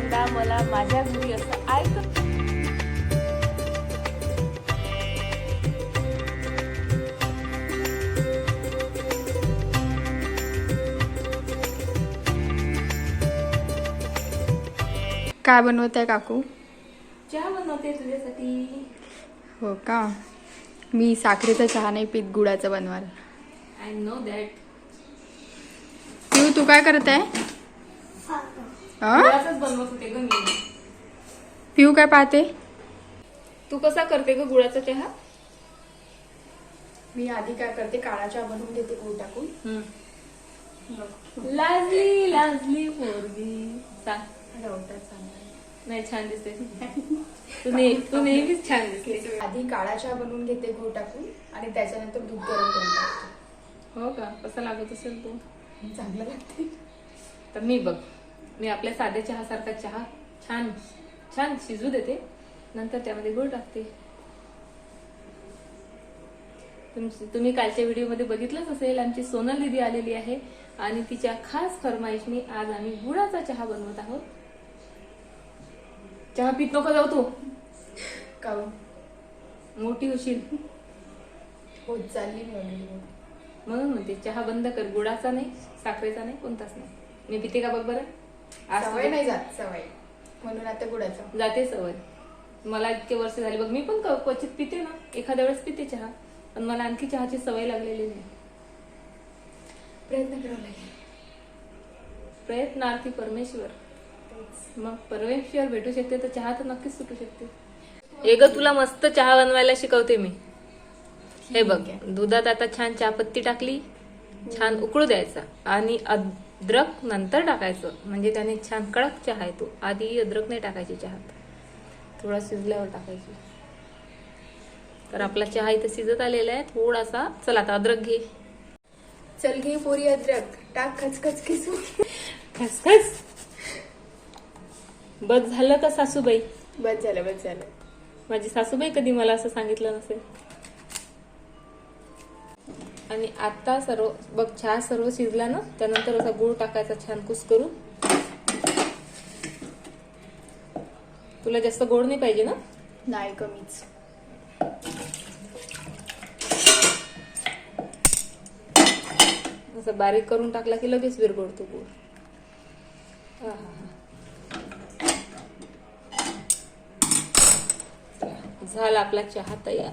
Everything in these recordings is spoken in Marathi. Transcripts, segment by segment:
पहिल्यांदा मला माझ्या घरी असं ऐकत काय बनवत आहे काकू? चहा बनवते तुझ्यासाठी. हो का? मी साखरेचा चहा नाही पीत गुळाचा बनवाल आय नो दॅट तू तू काय करत आहे बनवत होते ग मी. पिऊ काय पाहते? तू कसा करते ग गुळाचा चहा? मी आधी काय करते काळा चहा बनवून घेते गुळ टाकून. लाजली लाजली पोरगी. सांग. नाही छान दिसते. तू नेह तू नेहमीच छान दिसते आधी काळा चहा बनवून घेते गुळ टाकून आणि त्याच्यानंतर दूध गरम करून टाकते. हो का? कसा लागत असेल तू? चांगलं लागते. तर मी बघ. मी आपल्या साध्या चहासारखा चहा छान छान शिजू देते. नंतर त्यामध्ये गुळ टाकते. तुम- तुम्ही कालच्या व्हिडिओमध्ये बघितलंच असेल आमची सोनल दिदी आलेली आहे आणि तिच्या खास फरमाईशनी आज आम्ही गुळाचा चहा बनवत आहोत. चहा पित नको जाऊ तू. काहून मोठी होशील होत चालली. म्हणून म्हणते चहा बंद कर गुळाचा नाही साखरेचा नाही कोणताच नाही. मी पिते का बघ बरं? सवय नाही जात सवय. म्हणून आता गुळाचा जाते सवय. मला इतके वर्ष झाले. बघ मी पण क- क्वचित पिते ना. एखाद्या वेळेस पिते चहा. पण मला आणखी चहाची सवय लागलेली नाही. प्रयत्न करावा लागेल. प्रयत्नार्थी परमेश्वर. मग परमेश्वर भेटू शकते तर चहा तर नक्कीच सुटू शकते. एक तुला मस्त चहा बनवायला शिकवते मी. हे बघ दुधात आता छान चहापत्ती टाकली. छान उकळू द्यायचा. आणि अद्रक नंतर टाकायचं. म्हणजे त्याने छान कडक चहा येतो. आधी अद्रक नाही टाकायची चहात थोडा शिजल्यावर टाकायची. तर आपला चहा इथं शिजत आलेला आहे. थोडासा. चला आता अद्रक घे. चल घे पोरी अद्रक. टाक खचखच किसू खसखस बस झालं का सासूबाई? बस झालं बस झालं. माझी सासूबाई कधी मला असं सांगितलं नसेल? आणि आता सर्व बघ चहा सर्व शिजला ना त्यानंतर असा गुळ टाकायचा छान कुस करून. तुला जास्त गोड नाही पाहिजे ना? नाही कमीच. असं बारीक करून टाकला की लगेच विरघळतो गुळ. झाला आपला चहा तयार.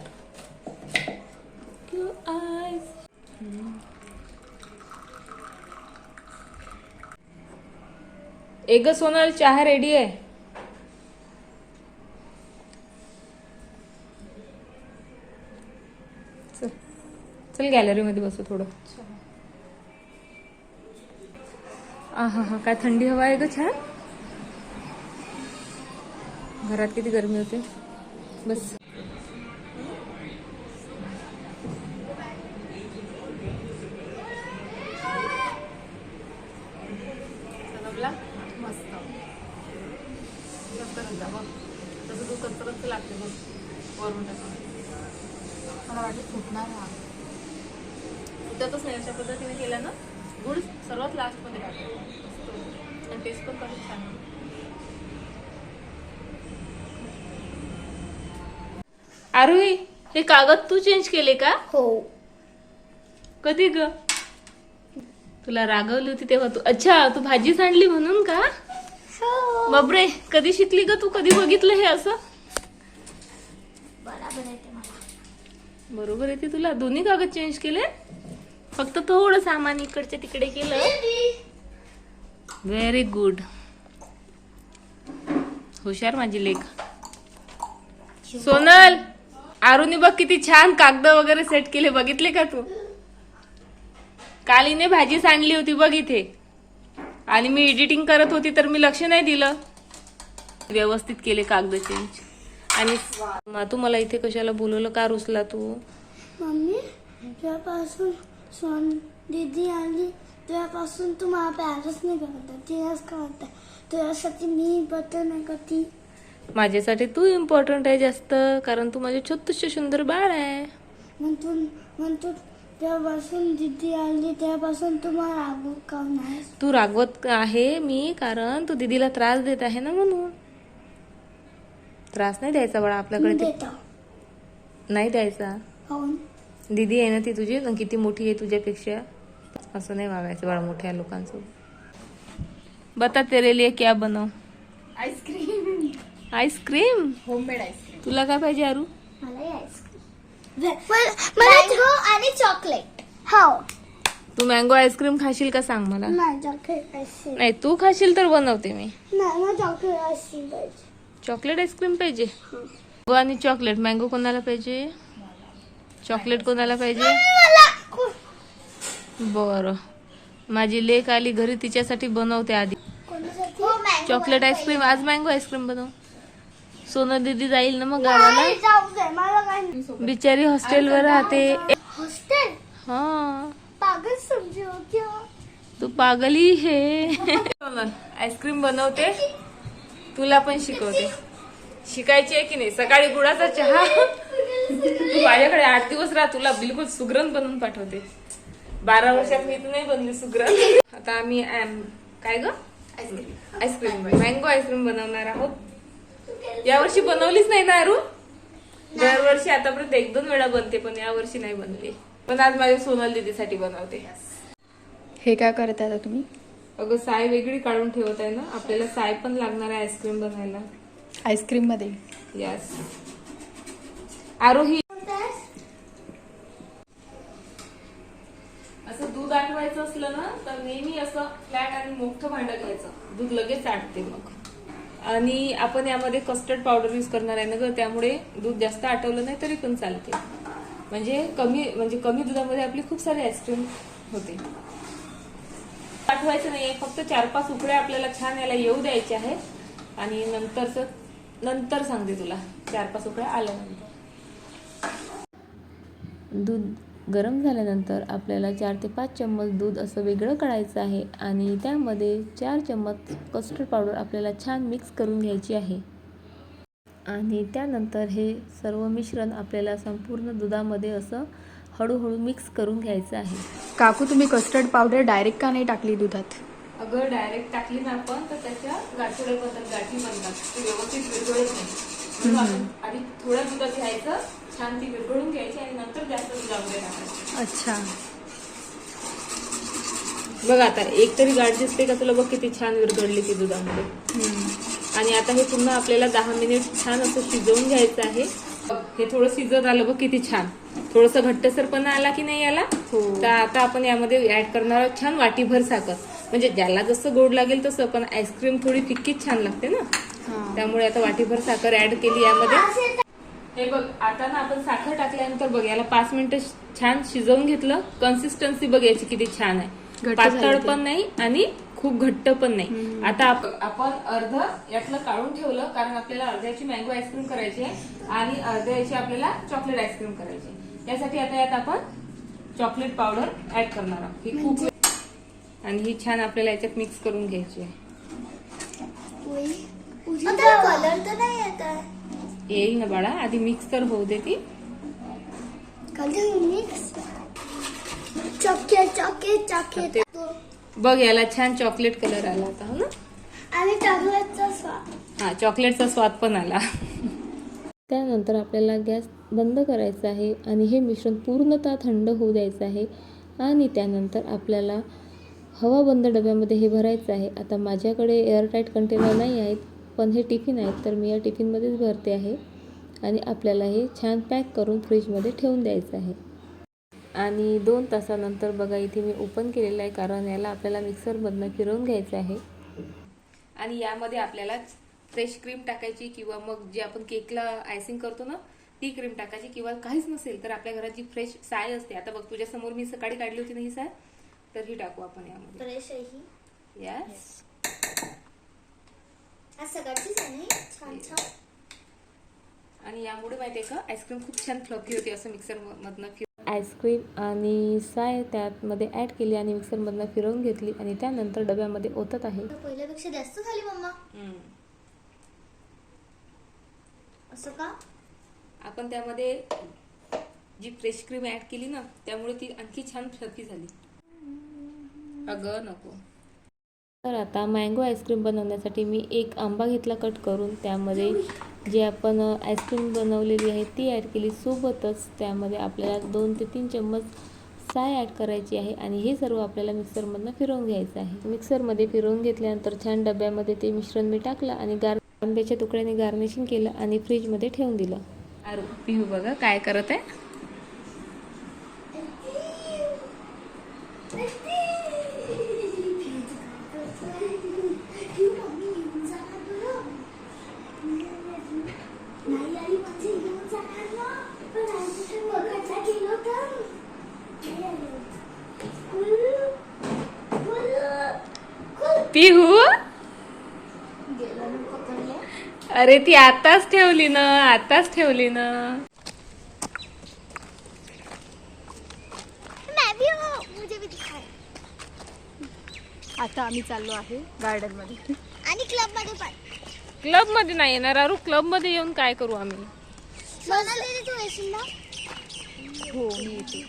एग सोनल चहा रेडी आहे. चल चल बसू थोडं. आहा हा काय थंडी हवा आहे ग छान? घरात किती गरमी होते? बस. मस्त. तसं तू कचरत लागते बघ. वरून मला वाटलं फुटणार हा. उद्यातच नाही. अशा पद्धतीने केलं ना गुळ सर्वात लास्टमध्ये टाकायचं आणि टेस्ट पण कसं छान. आरोही हे कागद तू चेंज केले का? हो. कधी ग? तुला रागवली होती तेव्हा तू. अच्छा तू भाजी सांडली म्हणून का? बापरे कधी शिकली ग तू? कधी बघितलं हे असं? बरोबर येते मला. बरोबर आहे ते तुला? दोन्ही कागद चेंज केले? फक्त थोडं सामान इकडच्या तिकडे केलं. व्हेरी गुड हुशार माझी लेख. सोनल आरुनी बघ किती छान कागद वगैरे सेट केले. बघितले का तू? काल हिने भाजी सांडली होती बघ इथे. आणि मी एडिटिंग करत होती तर मी लक्ष नाही दिलं. व्यवस्थित केले कागद चेंज आणि तू मला इथे कशाला बोलवलं? का रुसला तू? मम्मी तुझ्यापासून सोन दीदी आली तुझ्यापासून तू मला प्यारच नाही करत आहे तिलाच करत आहे. तुझ्यासाठी मी बटन नाही करती माझ्यासाठी तू इम्पॉर्टंट आहे जास्त कारण तू माझे छोटूशे सुंदर बाळ आहे. म्हणतो म्हणतो तेव्हापासून दीदी आली तेव्हापासून तुम्हाला रागवत का नाही? तू रागवत आहे मी कारण तू दीदीला त्रास देत आहे ना म्हणून. त्रास नाही द्यायचा बाळा आपल्याकडे ते. देतो. नाही द्यायचा. दीदी आहे ना ती तुझी न किती मोठी आहे तुझ्यापेक्षा. असं नाही वागायचं बाळा मोठ्या लोकांसोबत. बता तेरे लिए क्या बनव आईस्क्रीम आईस्क्रीम होममेड आईस्क्रीम तुला काय पाहिजे आरू? मला आईस्क्रीम मँगो आणि चॉकलेट. हो. तू मँगो आईस्क्रीम खाशील का सांग मला? नाही चॉकलेट आईस्क्रीम नाही तू खाशील तर बनवते मी. नाही मला चॉकलेट आईस्क्रीम पाहिजे. चॉकलेट आईस्क्रीम पाहिजे? मँगो आणि चॉकलेट मँगो कोणाला पाहिजे? चॉकलेट कोणाला पाहिजे? मला बरं. माझी लेक आली घरी तिच्यासाठी बनवते आधी. कोणासाठी? हो मँगो चॉकलेट आईस्क्रीम आज मँगो आईस्क्रीम बनव. सोनं दीदी जाईल ना मग गावाला? जाऊ दे मला काय नाही. बिचारी हॉस्टेलवर राहते. हॉस्टेल? हा. पागल समजे हो क्या तू पागली हे. आईस्क्रीम बनवते. तुला पण शिकवते. शिकायची आहे की नाही? सकाळी गुळाचा चहा. तू माझ्याकडे आठ दिवस राहा तुला बिलकुल सुगरण बनवून पाठवते. बारा वर्षात मी तर नाही बनली सुगरण. आता आम्ही आम- काय ग? आईस्क्रीम. आईस्क्रीम मँगो आईस्क्रीम बनवणार आहोत. यावर्षी बनवलीच नाही ना अरू दरवर्षी आतापर्यंत एक दोन वेळा बनते पण यावर्षी नाही बनली. पण आज माझ्या सोनल दीदीसाठी बनवते. हे काय करत आता तुम्ही? अगं साय वेगळी काढून ठेवत आहे ना. आपल्याला साय पण लागणार आहे आईस्क्रीम बनवायला आईस्क्रीममध्ये यस आरोही असं दूध आटवायचं असलं ना तर नेहमी असं फ्लॅट आणि मोठं भांडं घ्यायचं. दूध लगेच आटते मग. आणि आपण यामध्ये कस्टर्ड पावडर यूज करणार आहे ना ग त्यामुळे दूध जास्त आटवलं नाही तरी पण चालते. म्हणजे कमी म्हणजे कमी दुधामध्ये आपली खूप सारी आईस्क्रीम होते. आठवायचं नाही फक्त चार पाच उकड्या आपल्याला छान याला येऊ द्यायचे आहेत. आणि नंतरच नंतर सांगते तुला. चार पाच उकड्या आल्यानंतर. दूध गरम झाल्यानंतर आपल्याला चार ते पाच चम्मच दूध असं वेगळं काढायचं आहे आणि त्यामध्ये चार चम्मच कस्टर्ड पावडर आपल्याला छान मिक्स करून घ्यायची आहे. आणि त्यानंतर हे सर्व मिश्रण आपल्याला संपूर्ण दुधामध्ये असं हळूहळू मिक्स करून घ्यायचं आहे. काकू तुम्ही कस्टर्ड पावडर डायरेक्ट का नाही टाकली दुधात? अगं डायरेक्ट टाकली ना आपण तर त्याच्या गाठोडे बनतात गाठी बनतात ते व्यवस्थित विरघळत नाही. आधी थोड्या दुधात घ्यायचं छान ती विरघळून घ्यायची आणि नंतर जास्त टाकायचं. अच्छा. बघ आता एक तरी गाठ दिसते का तुला? बघ किती छान विरघळली ती दुधामध्ये. आणि आता हे पुन्हा आपल्याला दहा मिनिट छान असं शिजवून घ्यायचं आहे. हे थोडं शिजत आलं बघ किती छान. थोडस घट्टसरपणा आला की नाही आला हो. तर आता आपण यामध्ये ऍड करणार आहोत छान वाटीभर साखर. म्हणजे ज्याला जसं गोड लागेल तसं पण आईस्क्रीम थोडी फिक्कीच छान लागते ना? त्यामुळे आता वाटीभर साखर ऍड केली यामध्ये. हे बघ आता ना आपण साखर टाकल्यानंतर बघ याला पाच मिनिटं छान शिजवून घेतलं. कन्सिस्टन्सी बघ याची किती छान आहे. पातळ. पण नाही आणि खूप घट्ट पण नाही. आता आप- आपण अर्ध यातलं काढून ठेवलं कारण आपल्याला अर्ध्याची मँगो आईस्क्रीम करायची आहे आणि अर्ध्याची आपल्याला चॉकलेट आईस्क्रीम करायची आहे. यासाठी आता यात आपण चॉकलेट पावडर ऍड करणार आहोत. ही खूप आणि ही छान आपल्याला याच्यात मिक्स करून घ्यायची आहे. कलर तर नाही येत आहे. येईल ना बाळा आधी मिक्स तर होऊ दे ती colour mix chocolate chocolate chocolate बघ याला छान चॉकलेट कलर आला आता हो ना आणि चॉकलेटचा स्वाद हा चॉकलेटचा स्वाद पण आला त्यानंतर आपल्याला गॅस बंद करायचा आहे आणि हे मिश्रण पूर्णतः थंड होऊ द्यायचं आहे. आणि त्यानंतर आपल्याला हवा बंद डब्यामध्ये हे भरायचं आहे. आता माझ्याकडे एअरटाईट कंटेनर नाही आहेत. पण हे टिफिन आहेत तर मी या टिफिनमध्येच भरते आहे आणि आपल्याला हे छान पॅक करून फ्रीजमध्ये ठेवून द्यायचं आहे. आणि दोन तासानंतर बघा इथे मी ओपन केलेलं आहे कारण याला आपल्याला मिक्सरमधनं फिरवून घ्यायचं आहे. आणि यामध्ये आपल्याला फ्रेश क्रीम टाकायची किंवा मग जे आपण केकला आयसिंग करतो ना ती क्रीम टाकायची किंवा काहीच नसेल तर आपल्या घरात जी फ्रेश साय असते आता बघ तुझ्या समोर मी सकाळी काढली होती ना ही साय तर ही टाकू आपण यामध्ये. फ्रेश आहे ही. यस आज सकाळचीच आहे ना? छान छान. आणि यामुळे माहितीये का आईस्क्रीम खूप छान फ्लफी होती असं मिक्सर मधनं फिर आईस्क्रीम आणि साय त्यामध्ये ऍड केली आणि मिक्सरमधनं फिरवून घेतली आणि त्यानंतर डब्यामध्ये ओतत आहे. पहिल्यापेक्षा जास्त झाली मम्मा. असं का? आपण त्यामध्ये जी फ्रेश क्रीम ऍड केली ना त्यामुळे ती आणखी छान फ्लफी झाली. अगं नको. तर आता मँगो आईस्क्रीम बनवण्यासाठी मी एक आंबा घेतला कट करून त्यामध्ये जे आपण आईस्क्रीम बनवलेली आहे ती ॲड केली. सोबतच त्यामध्ये आपल्याला दोन ते तीन चम्मच साय ॲड करायची आहे आणि हे सर्व आपल्याला मिक्सरमधनं फिरवून घ्यायचं आहे. मिक्सरमध्ये फिरवून घेतल्यानंतर छान डब्यामध्ये ते मिश्रण मी टाकलं आणि गार आंब्याच्या तुकड्याने गार्निशिंग केलं आणि फ्रीजमध्ये ठेवून दिलं. पिहू बघा काय करत आहे नाही आई माझे घेऊन जाणार ना पण आज बघायला गेलो तर नाही आले. कुल्लू, कुल्लू, पिहू. अरे ती आताच ठेवली ना आताच ठेवली ना. मैं भी हूँ, मुझे भी दिखाओ. आता आम्ही चाललो आहे गार्डनमध्ये आणि क्लबमध्ये पण. क्लबमध्ये नाही येणार अरू. क्लबमध्ये येऊन काय करू आम्ही? हो मी येते.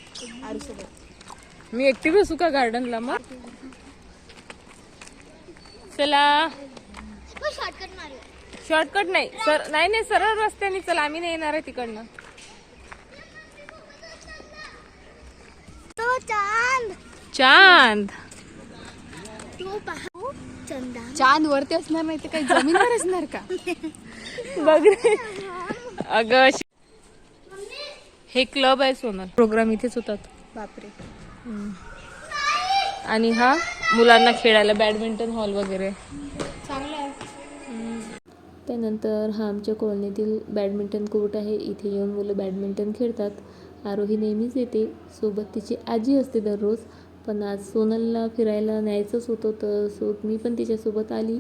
मी एकटी बसू का गार्डनला मग? चला. शॉर्टकट मारूया शॉर्टकट नाही. सर नाही नाही सरळ रस्त्याने चला. आम्ही नाही येणार आहे तिकडनं. तो चांद. चांद. तो पहा चंदा. चांद वरती असणार नाही तर काही जमीनवर असणार का? बघ रे. अगं श- हे क्लब आहे सोनल. प्रोग्राम इथेच होतात. बापरे. आणि हा मुलांना खेळायला बॅडमिंटन हॉल वगैरे. चांगलं आहे. त्यानंतर हा आमच्या कॉलनीतील बॅडमिंटन कोर्ट आहे. इथे येऊन मुलं बॅडमिंटन खेळतात. आरोही नेहमीच येते. सोबत तिची आजी असते दररोज. पण आज सोनलला फिरायला न्यायचंच होतं तर सो मी पण तिच्यासोबत आली.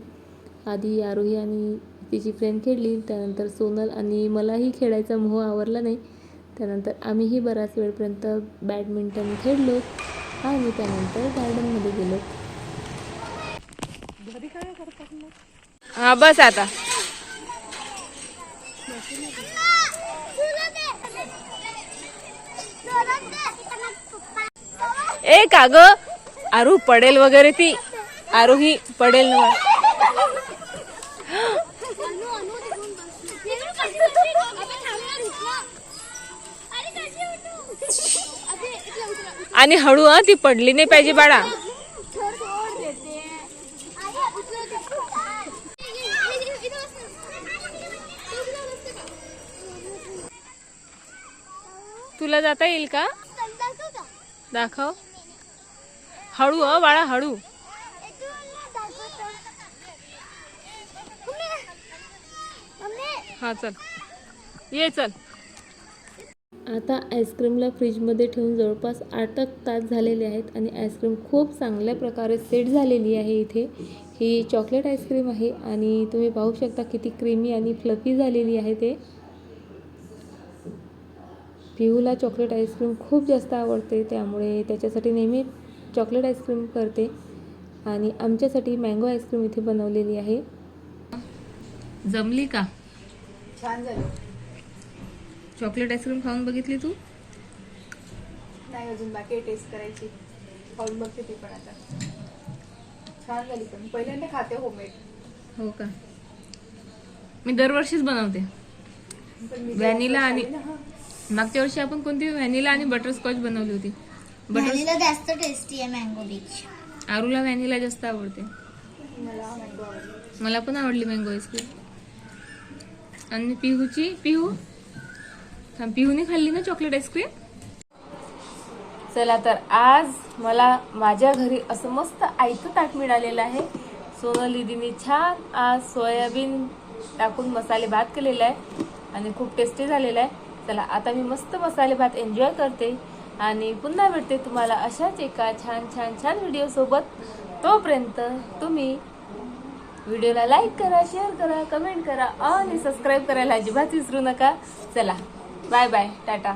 आधी आरोही आणि तिची फ्रेंड खेळली. त्यानंतर सोनल आणि मलाही खेळायचा मोह आवरला नाही. त्यानंतर आम्हीही बराच वेळपर्यंत बॅडमिंटन खेळलो. आणि त्यानंतर गार्डनमध्ये गेलो. हा बस आता. ए का ग आरू पडेल वगैरे ती. आरू ही पडेल ना. आणि हळू हा ती पडली नाही पाहिजे बाळा. तुला जाता येईल का? दाखव. हळू ह बाळा हळू. हा चल. ये चल. आता आईस्क्रीमला फ्रीजमध्ये ठेवून जवळपास आठ एक तास झालेले आहेत आणि आईस्क्रीम खूप चांगल्या प्रकारे सेट झालेली आहे इथे. ही चॉकलेट आईस्क्रीम आहे आणि तुम्ही पाहू शकता किती क्रीमी आणि फ्लफी झालेली आहे ते. पिहूला चॉकलेट आईस्क्रीम खूप जास्त आवडते त्यामुळे त्याच्यासाठी नेहमी चॉकलेट आईस्क्रीम करते. आणि आमच्यासाठी मँगो आईस्क्रीम इथे बनवलेली आहे. जमली का? छान झालं. चॉकलेट आईस्क्रीम खाऊन बघितली तू? नाही अजून बाकी टेस्ट करायची. खाऊन बघते ती पण आता. छान झाली पण. पहिल्यांदा खाते होममेड हो का? मी दरवर्षीच बनवते. व्हॅनिला आणि. मागच्या वर्षी आपण कोणती व्हॅनिला आणि बटरस्कॉच बनवली होती? बटर व्हॅनिला जास्त टेस्टी आहे मँगो बीच आरूला व्हॅनिला जास्त आवडते. मला मँगो आवडली मला पण आवडली मँगो आईस्क्रीम आणि पिहूची? पिहू? पिहूने खाल्ली ना चॉकलेट आईस्क्रीम चला तर आज मला माझ्या घरी असं मस्त आयतं ताट मिळालेलं आहे. सोनल दीदीने छान आज सोयाबीन टाकून मसाले भात केलेला आहे आणि खूप टेस्टी झालेला आहे. चला आता मी मस्त मसाले भात एन्जॉय करते आणि पुन्हा भेटते तुम्हाला अशाच एका छान छान छान व्हिडिओसोबत तोपर्यंत तुम्ही व्हिडिओला लाईक करा शेअर करा कमेंट करा आणि सबस्क्राईब करायला अजिबात विसरू नका. चला. Bye bye Tata